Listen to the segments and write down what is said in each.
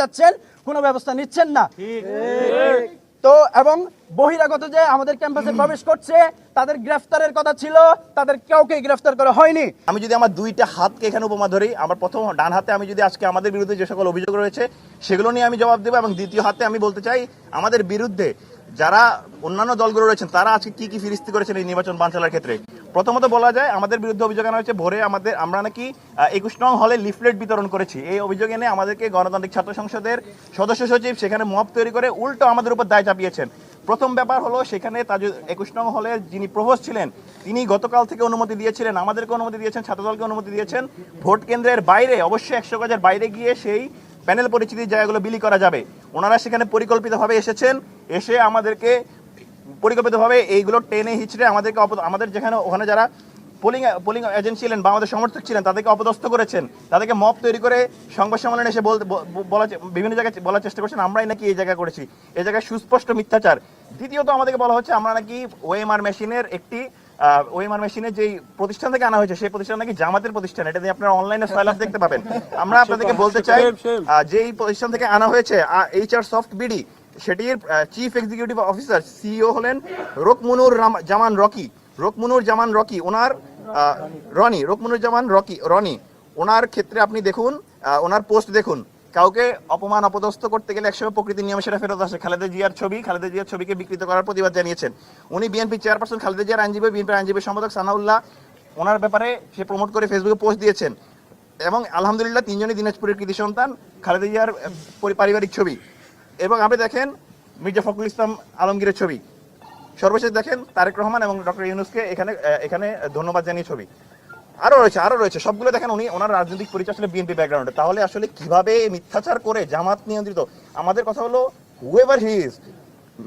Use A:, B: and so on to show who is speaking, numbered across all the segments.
A: যাচ্ছেন কোনো ব্যবস্থা নিচ্ছেন না। তো এবং বহিরাগত যে আমাদের ক্যাম্পাসে প্রবেশ করছে তাদের গ্রেফতারের কথা ছিল তাদের কাউকে গ্রেফতার করা হয়নি।
B: আমি যদি আমার দুইটা হাতকে এখানে উপমা ধরি আমার প্রথম ডান হাতে আমি যদি আজকে আমাদের বিরুদ্ধে যে সকল অভিযোগ রয়েছে সেগুলো নিয়ে আমি জবাব দেবো এবং দ্বিতীয় হাতে আমি বলতে চাই আমাদের বিরুদ্ধে যারা অন্যান্য দলগুলো রয়েছেন, তারা আজকে কি কি ফিরিস্তি করেছেন এই নির্বাচন বানচালের ক্ষেত্রে? প্রথমত বলা যায়, আমাদের বিরুদ্ধে অভিযোগ আনা হয়েছে, ভোরে আমাদের, আমরা নাকি একুশ নং হলে লিফলেট বিতরণ করেছি। এই অভিযোগ এনে আমাদেরকে গণতান্ত্রিক ছাত্র সংসদের সদস্য সচিব, সেখানে মপ তৈরি করে উল্টো আমাদের উপর দায় চাপিয়েছেন। প্রথম ব্যাপার হলো, সেখানে তাজ, একুশ নং হলের যিনি প্রভোস্ট ছিলেন, তিনি গতকাল থেকে অনুমতি দিয়েছিলেন, আমাদেরকে অনুমতি দিয়েছেন, ছাত্রদলকে অনুমতি দিয়েছেন। ভোট কেন্দ্রের বাইরে, অবশ্যই একশো গজের বাইরে গিয়ে সেই প্যানেল পরিচিতির জায়গাগুলো বিলি করা যাবে। ওনারা সেখানে পরিকল্পিতভাবে এসেছেন, এসে আমাদেরকে পরিকল্পিতভাবে এইগুলো টেনে হিচড়ে আমাদেরকে আমাদের যেখানে, ওখানে যারা পোলিং পোলিং এজেন্ট ছিলেন বা আমাদের সমর্থক ছিলেন, তাদেরকে অপদস্থ করেছেন। তাদেরকে মপ তৈরি করে সংবাদ সম্মেলনে এসে বলতে বলা বিভিন্ন জায়গায় বলার চেষ্টা করছেন। আমরাই নাকি এই জায়গায় করেছি। এই জায়গায় সুস্পষ্ট মিথ্যাচার। দ্বিতীয়ত আমাদেরকে বলা হচ্ছে, আমরা নাকি ওএমআর মেশিনের একটি ওএমআর মেশিনের যেই প্রতিষ্ঠান থেকে আনা হয়েছে সেই প্রতিষ্ঠান নাকি জামাতের প্রতিষ্ঠান। এটা দিয়ে আপনারা অনলাইনে ফাইল দেখতে পাবেন। আমরা আপনাদেরকে বলতে চাই যেই প্রতিষ্ঠান থেকে আনা হয়েছে এইচআর সফট বিডি সেটির চিফ এক্সিকিউটিভ অফিসার সিইও হলেন রোকমুনুর জামান রকি। রোকমুনুর জামান রকি ওনার রনি রোকমুনুর জামান রকি রনি ওনার ক্ষেত্রে আপনি দেখুন ওনার পোস্ট দেখুন। কাউকে অপমান, অপদস্থ করতে গেলে একসময় প্রকৃতির নিয়মে সেটা ফেরত আসে। খালেদা জিয়ার ছবি, খালেদা জিয়ার ছবিকে বিকৃত করার প্রতিবাদ জানিয়েছেন। উনি বিএনপি চেয়ারপারসন খালেদা জিয়ার আইনজীবী, বিএনপির আইনজীবী সম্পাদক সানাউল্লাহ, ওনার ব্যাপারে সে প্রমোট করে ফেসবুকে পোস্ট দিয়েছেন। এবং আলহামদুলিল্লাহ তিনজনই দিনাজপুরের কৃতি সন্তান, খালেদা জিয়ার পারিবারিক ছবি। এবং আপনি দেখেন মির্জা ফখরুল ইসলাম আলমগীরের ছবি। সর্বশেষ দেখেন তারেক রহমান এবং ডক্টর ইউনুসকে এখানে এখানে ধন্যবাদ জানিয়ে ছবি। আরও রয়েছে আরও রয়েছে। সবগুলো দেখেন উনি, ওনার রাজনৈতিক পরিচয় আসলে বিএনপি ব্যাকগ্রাউন্ডে তাহলে আসলে কীভাবে মিথ্যাচার করে জামাত নিয়ন্ত্রিত? আমাদের কথা হলো হুয়েভার হি ইজ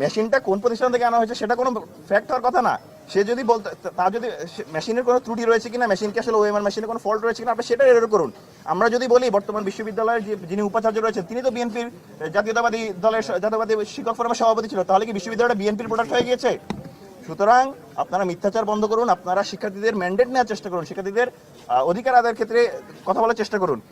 B: মেশিনটা কোন প্রতিষ্ঠান থেকে আনা হয়েছে সেটা কোনো ফ্যাক্ট হওয়ার কথা না। সে যদি বলতে, তা যদি মেশিনের কোনো ত্রুটি রয়েছে কিনা, মেশিনকে আসলে ওএমআর মেশিনে কোনো ফল্ট রয়েছে কিনা, আপনি সেটা এরর করুন। আমরা যদি বলি, বর্তমান বিশ্ববিদ্যালয়ের যে, যিনি উপাচার্য রয়েছেন, তিনি তো বিএনপির জাতীয়তাবাদী দলের, জাতীয়তাবাদী শিক্ষক ফোরামের সভাপতি ছিল। তাহলে কি বিশ্ববিদ্যালয়টা বিএনপির প্রোডাক্ট হয়ে গিয়েছে? সুতরাং আপনারা মিথ্যাচার বন্ধ করুন, আপনারা শিক্ষার্থীদের ম্যান্ডেট নেওয়ার চেষ্টা করুন, শিক্ষার্থীদের অধিকার আদায়ের ক্ষেত্রে কথা বলার চেষ্টা করুন।